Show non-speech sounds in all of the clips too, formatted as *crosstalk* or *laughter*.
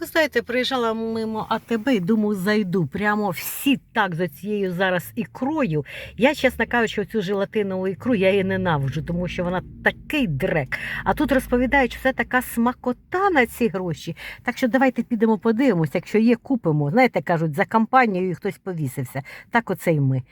Ви знаєте, приїжджала мимо АТБ і думаю, зайду. Прямо всі так за цією зараз ікрою. Я, чесно кажучи, цю желатинову ікру я її ненавиджу, тому що вона такий дрек. А тут розповідають, що це така смакота на ці гроші. Так що давайте підемо подивимося, якщо є, купимо. Знаєте, кажуть, за компанією хтось повісився. Так оце й ми.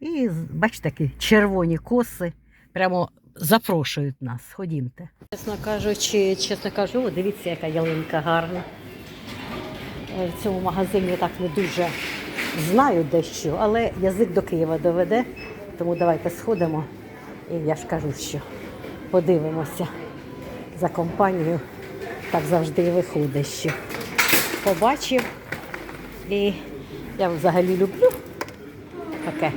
І бачите, такі червоні коси. Прямо запрошують нас. Ходімте. Чесно кажучи, чесно кажу, дивіться, яка ялинка гарна. Е, В цьому магазині так не дуже знаю дещо, але язик до Києва доведе. Тому давайте сходимо. І я ж кажу, що подивимося за компанію. Так завжди виходить, що побачив. І я взагалі люблю таке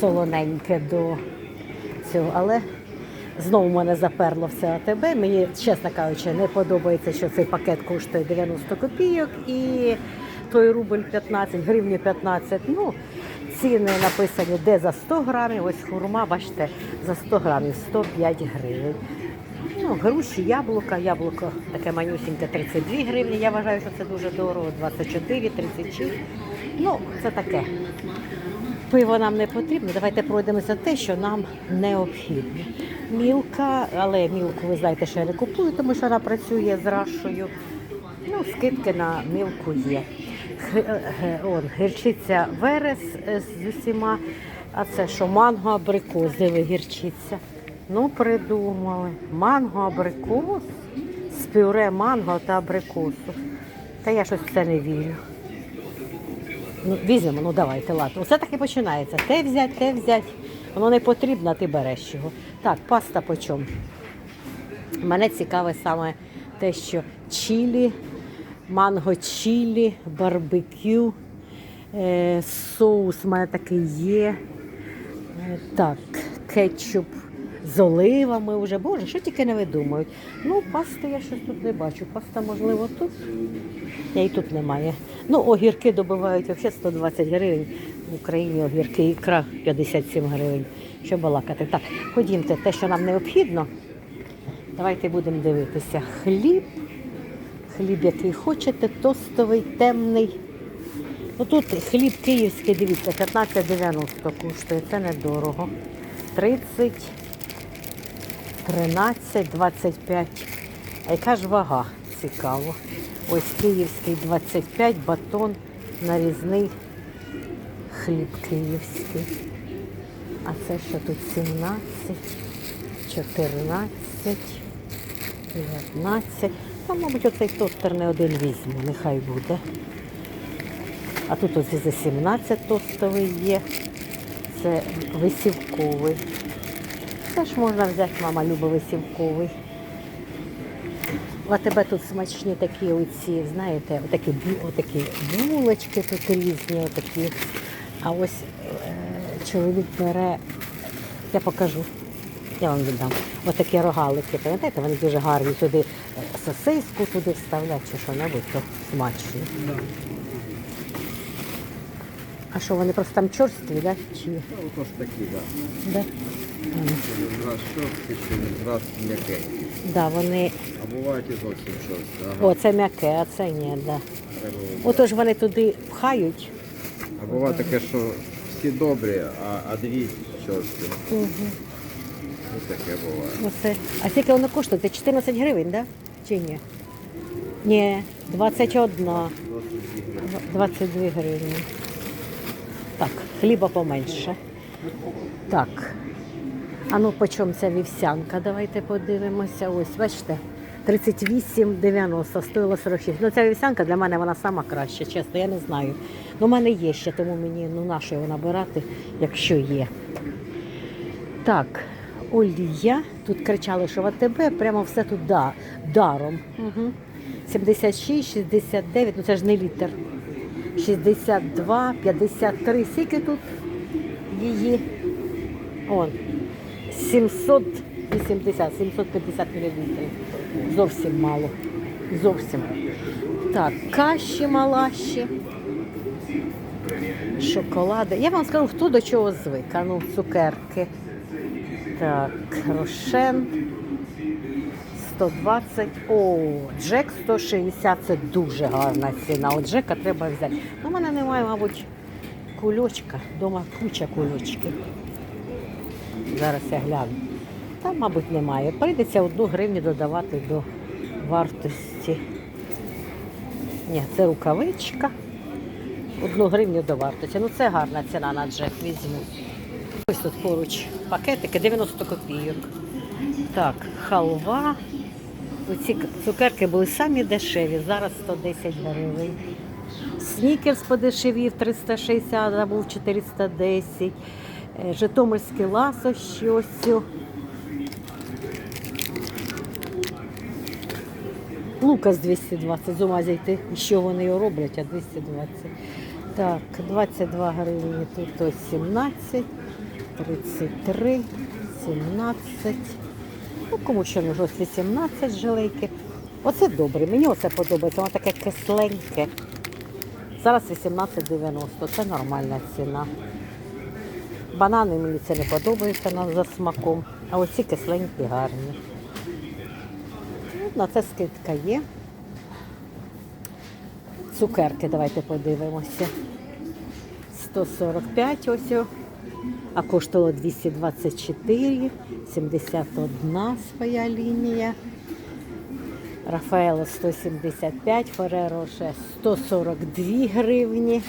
солоненьке до цього, але знову мене заперло все АТБ. Мені, чесно кажучи, не подобається, що цей пакет коштує 90 копійок і той рубль 15, гривні 15. Ну, ціни написані де за 100 грамів, ось хурма, бачите, за 100 грамів 105 гривень. Ну, груші, яблука, яблуко таке манюсіньке 32 гривні. Я вважаю, що це дуже дорого, 24, 36. Ну, це таке. Пиво нам не потрібно. Давайте пройдемося те, що нам необхідно. Мілка, але мілку ви знаєте, що я не купую, тому що вона працює з рашою. Ну, скидки на мілку є. Е, Он, гірчиця верес е, з усіма. А це що, манго абрикос, диви гірчиця. Ну, придумали. Манго абрикос з пюре манго та абрикосу. Та я щось в це не вірю. Ну, візьмемо, ну давайте, ладно. Все так і починається. Те взять, те взять. Воно не потрібно, ти береш його. Так, паста по чому? Мене цікаве саме те, що чілі, манго чілі, барбекю, е, соус у мене такий є. Е, так, кетчуп з оливами вже. Боже, що тільки не видумають. Ну, пасти я щось тут не бачу. Паста, можливо, тут. Я і тут немає. Ну, огірки добивають взагалі 120 гривень. В Україні огірки ікра 57 гривень. Що балакати. Так, ходімте, те, що нам необхідно. Давайте будемо дивитися. Хліб. Хліб, який хочете, тостовий, темний. Ну тут хліб київський, дивіться, 15,90 коштує. Це недорого. 30, 13, 25. А яка ж вага? Цікаво. Ось київський 25, батон, нарізний хліб київський. А це що тут 17, 14, 19. Та, мабуть, оцей тостер не один візьму, нехай буде. А тут ось за 17 тостовий є. Це висівковий. Це ж можна взяти, мама любить висівковий. А тебе тут смачні такі оці, знаєте, отакі, отакі булочки тут різні, отакі. А ось е, чоловік бере, я покажу, я вам віддам. Отакі рогалики, пам'ятаєте, вони дуже гарні. Туди е, сосиску туди вставлять чи що-небудь, то смачні. А що, вони просто там чорстві, да? Чи? Ну, такі, так. Да? Раз шорсткі, раз м'якенькі. Да, вони, А бувають і зовсім шорсткі. Ага. о, це м'яке, а це ні, да. Отож вони туди пхають. А буває таке, що всі добрі, а, а дві шорсткі. Угу. Ось таке буває. Оце. А скільки воно коштує? Це 14 гривень, да? Чи ні? Ні, 21, 22 гривні. Так, хліба поменше. Так. А ну по чому ця вівсянка? Давайте подивимося. Ось, бачите, 38,90, стоїло 46. Ну ця вівсянка для мене вона сама краща, чесно, я не знаю. Ну, в мене є ще, тому мені ну нащо його набирати, якщо є. Так, олія. Тут кричали, що в АТБ прямо все тут да, даром. Угу. 76, 69, ну це ж не літр. 62, 53. Скільки тут її? Он. 780, 750 мл. Зовсім мало. Зовсім. Так, каші малаші. Шоколади. Я вам скажу, хто до чого звик. А ну, цукерки. Так, рошен 120. О, Джек 160 це дуже гарна ціна. От Джека треба взяти. У мене немає, мабуть, кульочка. Дома куча кульочків. Зараз я гляну. Там, мабуть, немає. Прийдеться одну гривню додавати до вартості. Ні, це рукавичка. Одну гривню до вартості. Ну це гарна ціна на джек візьму. Ось тут поруч пакетики 90 копійок. Так, халва. Оці цукерки були самі дешеві, зараз 110 гривень. Снікерс подешевів 360, а був 410. Е, Житомирські ласощі ось. Лукас 220, з ума зійти. Що вони його роблять, а 220. Так, 22 гривні тут ось 17, 33, 17. Ну, кому що не ось 18 жилейки. Оце добре, мені оце подобається, воно таке кисленьке. Зараз 18,90, це нормальна ціна. Банани мені це не подобається нам за смаком, а оці кисленькі гарні. Ну, На це скидка є. Цукерки, давайте подивимося. 145 ось, а коштувало 224, 71 своя лінія. Рафаело 175, Фереро ще 142 гривні.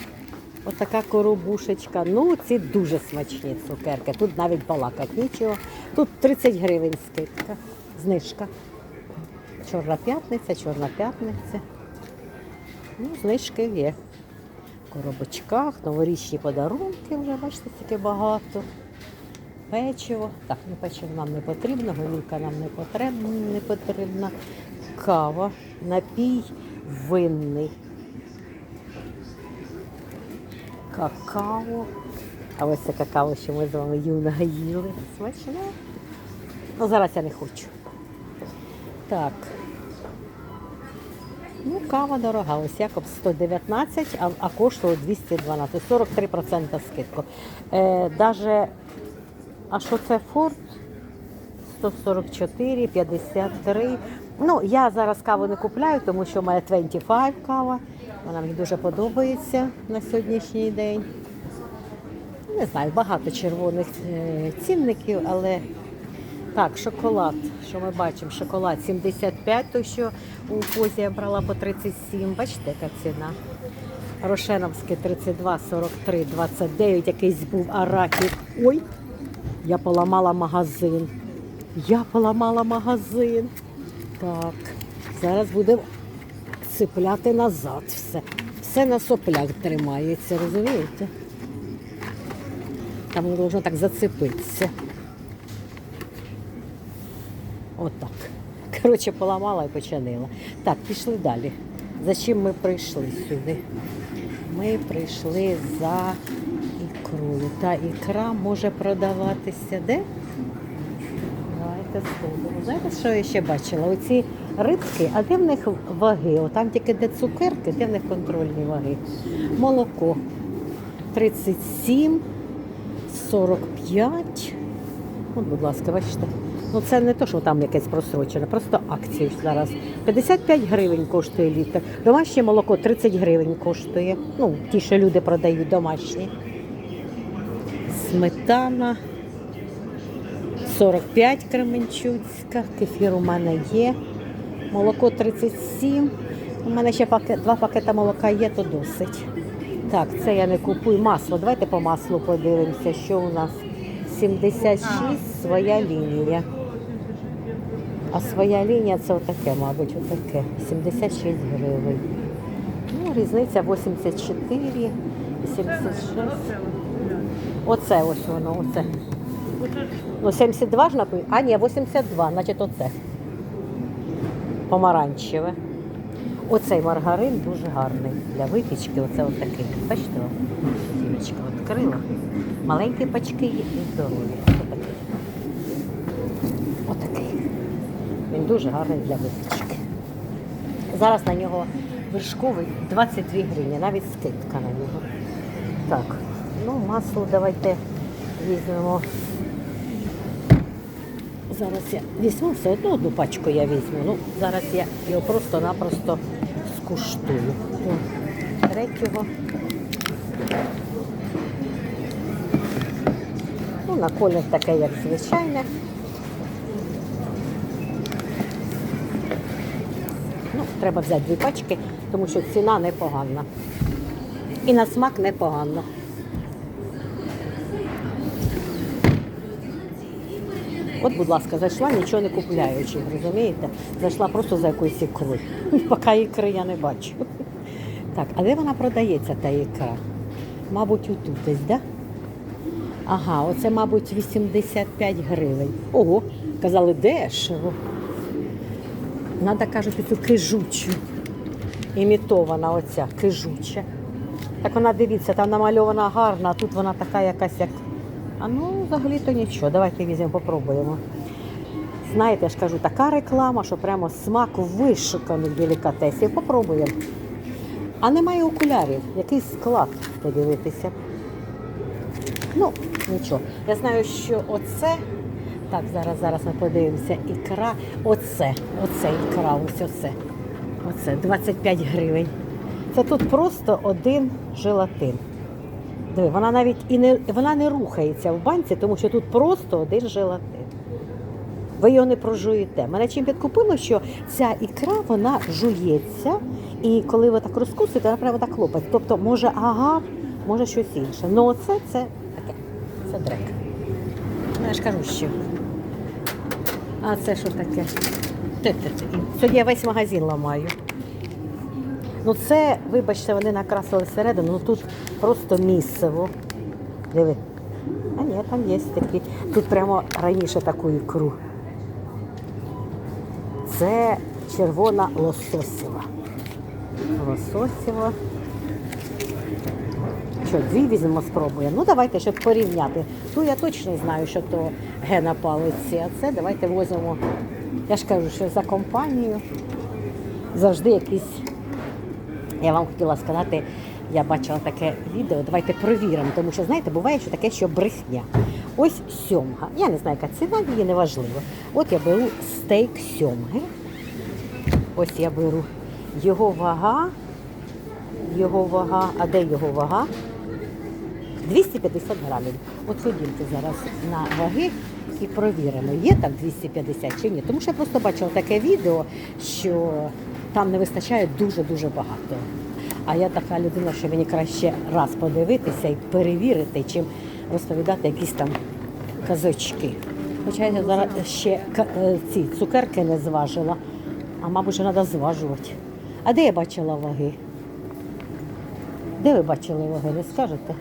Отака коробушечка. Ну, ці дуже смачні цукерки. Тут навіть балакати нічого. Тут 30 гривень скидка, знижка. Чорна п'ятниця, чорна п'ятниця. Ну, знижки є. В коробочках, новорічні подарунки вже, бачите, стільки багато. Печиво. Так, ну печиво нам не потрібно, горілка нам не потрібна, не потрібна. Кава, напій винний. Какао. А ось це какао, що ми з вами юна їли. Смачне. Ну, зараз я не хочу. Так. Ну, кава дорога. Ось Якоб 119, а, а коштує 212. 43% скидку. Е, даже, а що це Форд? 144, 53. Ну, я зараз каву не купляю, тому що в мене 25 кава. Вона мені дуже подобається на сьогоднішній день. Не знаю, багато червоних е, цінників, але так, шоколад. Що ми бачимо? Шоколад 75, той, що у позі я брала по 37. Бачите, яка ціна? Рошеновський 32, 43, 29, якийсь був арахів. Ой, я поламала магазин. Я поламала магазин. Так, зараз будемо цепляти назад все. Все на соплях тримається, розумієте? Там должно так зацепитися. Отак. Коротше, поламала і починила. Так, пішли далі. За чим ми прийшли сюди? Ми прийшли за ікрою. Та ікра може продаватися де? Давайте. Знаєте, що я ще бачила? Оці рибки, а де в них ваги? О, там тільки де цукерки, де в них контрольні ваги. Молоко 37, 45. От, будь ласка, бачите. Ну це не то, що там якесь просрочене, просто акцію зараз. 55 гривень коштує літр. Домашнє молоко 30 гривень коштує. Ну, ті, що люди продають домашні. Сметана 45 Кременчуцька, кефір у мене є. Молоко 37. У мене ще пакет, два пакета молока є, то досить. Так, це я не купую. Масло. Давайте по маслу подивимося, що у нас 76, своя лінія. А своя лінія це отаке, мабуть, отаке. 76 гривень. Ну, різниця 84, 76. Оце ось воно, оце. Ну, 72 ж написано. А, ні, 82, значить оце. Помаранчеве. Оцей маргарин дуже гарний для випічки. Оце отакий. Бачите, дівчинка відкрила. Маленькі пачки є і здорові. Отакий. Отакий. Він дуже гарний для випічки. Зараз на нього вершковий 22 гривні, навіть скидка на нього. Так, ну масло давайте візьмемо зараз я візьму все одно одну пачку я візьму. Ну, зараз я його просто-напросто скуштую. Третього. Ну, на колір таке, як звичайне. Ну, треба взяти дві пачки, тому що ціна непогана. І на смак непогано. От, будь ласка, зайшла нічого не купляючи, розумієте? Зайшла просто за якоюсь ікрою. *laughs* Поки ікри я не бачу. Так, а де вона продається, та ікра? Мабуть, отут десь, так? Да? Ага, оце, мабуть, 85 гривень. Ого, казали, дешево. Надо, кажуть, цю кижучу. Імітована оця кижуча. Так вона, дивіться, там намальована гарна, а тут вона така якась як. А ну, взагалі-то нічого. Давайте візьмемо, попробуємо. Знаєте, я ж кажу, така реклама, що прямо смак вишуканих делікатесів. Попробуємо. А немає окулярів. Який склад подивитися. Ну, нічого. Я знаю, що оце. Так, зараз, зараз ми подивимося. Ікра. Оце, оце ікра, ось оце. Оце 25 гривень. Це тут просто один желатин. Диви, вона навіть і не вона не рухається в банці, тому що тут просто один желатин. Ви його не прожуєте. Мене чим підкупило, що ця ікра вона жується, і коли ви так розкусите, вона прямо так лопать. Тобто, може агар, може щось інше. Ну оце це таке. Це дрек. Ну, я ж кажу, що. А це що таке? Сьогодні я весь магазин ламаю. Ну це, вибачте, вони накрасили всередину, ну тут просто місцево. Диви. А ні, там є такі. Тут прямо раніше таку ікру. Це червона лососєва. Лососєва. Що, дві візьмемо, спробуємо. Ну давайте, щоб порівняти. Ту я точно знаю, що то гена палиці, а це давайте візьмемо. Я ж кажу, що за компанію завжди якісь. Я вам хотіла сказати, я бачила таке відео, давайте провіримо, тому що, знаєте, буває, що таке, що брехня. Ось сьомга. Я не знаю, яка ціна, її не важливо. От я беру стейк сьомги. Ось я беру його вага. Його вага. А де його вага? 250 грамів. От ходімте зараз на ваги і провіримо, є там 250 чи ні. Тому що я просто бачила таке відео, що там не вистачає дуже-дуже багато. А я така людина, що мені краще раз подивитися і перевірити, чим розповідати якісь там казочки. Хоча я зараз ще е, ці цукерки не зважила, а мабуть, треба зважувати. А де я бачила ваги? Де ви бачили ваги, не скажете?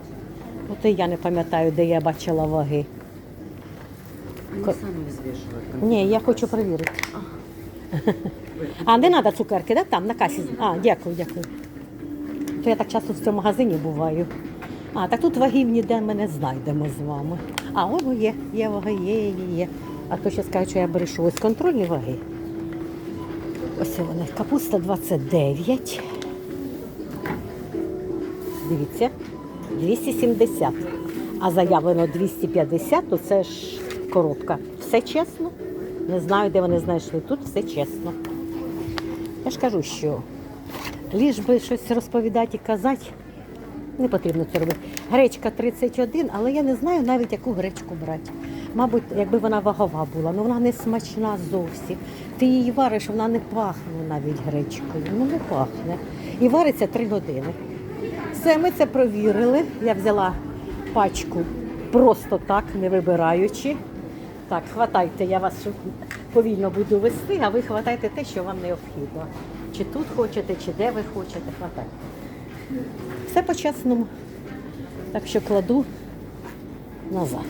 От і я не пам'ятаю, де я бачила ваги. Ко- Ні, я хочу перевірити. А не треба цукерки, да? Там, на касі. А, дякую, дякую. То я так часто в цьому магазині буваю. А, так тут вагів ніде ми не знайдемо з вами. А, воно є, є ваги, є, є, є. А то ще скажуть, що я брешу. Ось контрольні ваги. Ось вони. Капуста 29. Дивіться, 270. А заявлено 250, то це ж коробка. Все чесно. Не знаю, де вони знайшли. Тут все чесно. Я ж кажу, що ліж би щось розповідати і казати, не потрібно це робити. Гречка 31, але я не знаю навіть, яку гречку брати. Мабуть, якби вона вагова була, ну вона не смачна зовсім. Ти її вариш, вона не пахне навіть гречкою. Ну не пахне. І вариться 3 години. Все, ми це провірили. Я взяла пачку просто так, не вибираючи. Так, хватайте, я вас повільно буду вести, а ви хватайте те, що вам необхідно. Чи тут хочете, чи де ви хочете, хватайте. Все по-чесному. Так що кладу назад.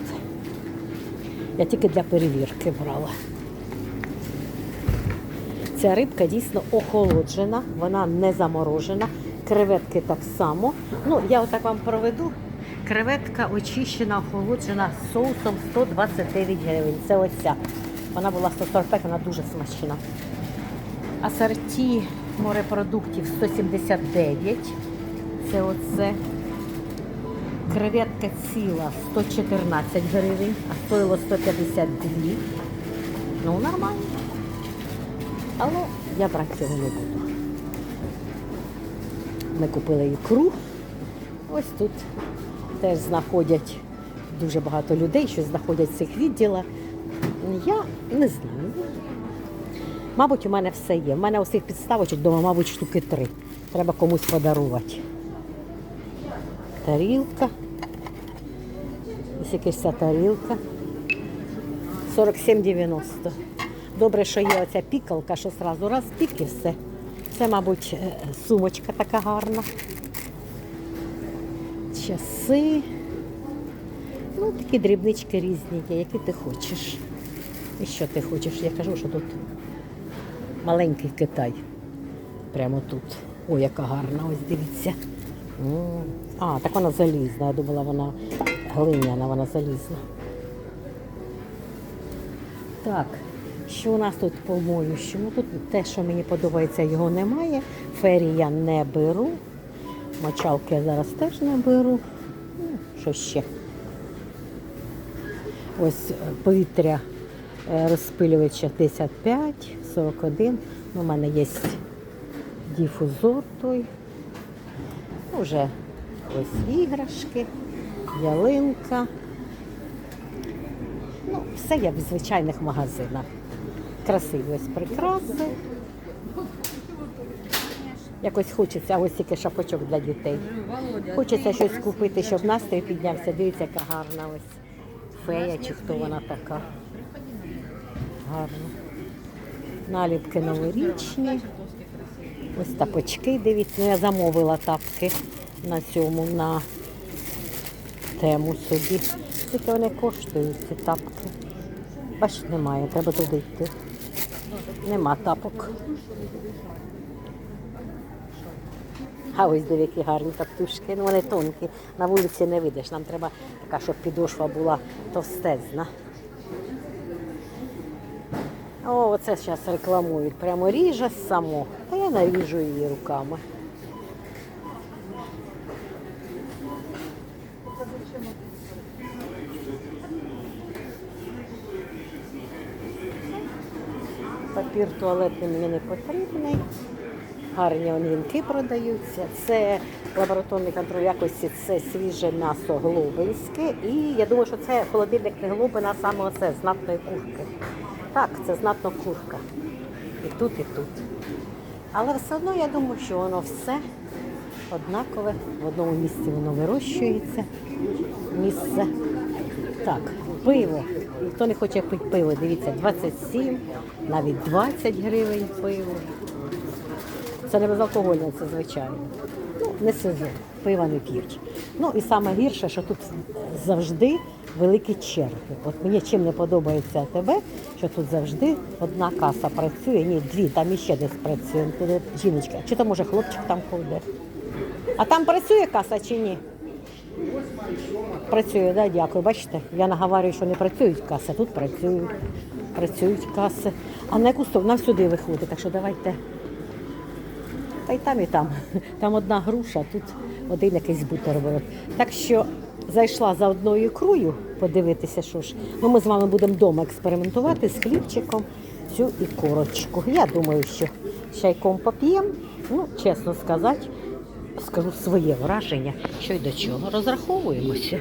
Я тільки для перевірки брала. Ця рибка дійсно охолоджена, вона не заморожена. Креветки так само. Ну, я отак вам проведу. Креветка очищена, охолоджена соусом 129 гривень. Це оця. Вона була 145, вона дуже смачна. Асорті морепродуктів 179. Це оце. Креветка ціла 114 гривень, а стоїло 152. Ну, нормально. Але я брати цього не буду. Ми купили ікру. Ось тут теж знаходять дуже багато людей, що знаходять в цих відділах. Я не знаю. Мабуть, у мене все є. У мене ось цих підставочок вдома, мабуть, штуки три. Треба комусь подарувати. Тарілка. Ось якась ця тарілка. 47,90. Добре, що є оця пікалка, що зразу раз пік і все. Це, мабуть, е, сумочка така гарна. Часи. Ну, такі дрібнички різні які ти хочеш. І що ти хочеш? Я кажу, що тут маленький Китай. Прямо тут. Ой, яка гарна, ось дивіться. А, так вона залізна. Я думала, вона глиняна, вона залізна. Так, що у нас тут по моющому? Тут те, що мені подобається, його немає. Фері я не беру. Мочалки я зараз теж не беру. Ну, що ще? Ось е, повітря е, розпилювача 55, 41. Ну, У мене є дифузор той. Ну, Вже ось іграшки, ялинка. Ну, все як в звичайних магазинах. Красиві ось прикраси. Якось хочеться ось тільки шапочок для дітей. Хочеться щось купити, щоб настрій піднявся. Дивіться, яка гарна ось фея, чи хто вона така. Гарна. Наліпки новорічні. Ось тапочки, дивіться. Ну, я замовила тапки на цьому, на тему собі. Скільки вони коштують, ці тапки. Бачите, немає, треба туди йти. Нема тапок. А ось диви, які гарні таптушки. Ну вони тонкі. На вулиці не видиш. Нам треба така, щоб підошва була товстезна. О, оце зараз рекламують. Прямо ріже само. А я наріжу її руками. Папір туалетний мені не потрібний. Гарні вінки продаються. Це лабораторний контроль якості, це свіже м'ясо глобинське. І я думаю, що це холодильник не глобина, а саме оце знатної курки. Так, це знатно курка. І тут, і тут. Але все одно я думаю, що воно все однакове. В одному місці воно вирощується. Місце. Так, пиво. Хто не хоче пити пиво, дивіться, 27, навіть 20 гривень пиво. Це не безалкогольне, це звичайно. Ну, не сезон, пива не п'ють. Ну і саме гірше, що тут завжди великі черги. От мені чим не подобається тебе, що тут завжди одна каса працює, ні, дві, там іще десь працює. Туди жіночка, чи то може хлопчик там ходить. А там працює каса чи ні? Працює, да, дякую. Бачите, я наговорюю, що не працюють каси, тут працюють. Працюють каси. А на яку сторону? Нам сюди виходить, так що давайте. Та й там, і там. *laughs* Там одна груша, тут один якийсь бутерброд. Так що зайшла за одною ікрою подивитися, що ж. Ну, ми з вами будемо вдома експериментувати з хлібчиком цю ікорочку. Я думаю, що чайком поп'ємо. Ну, чесно сказати, скажу своє враження, що й до чого. Розраховуємося.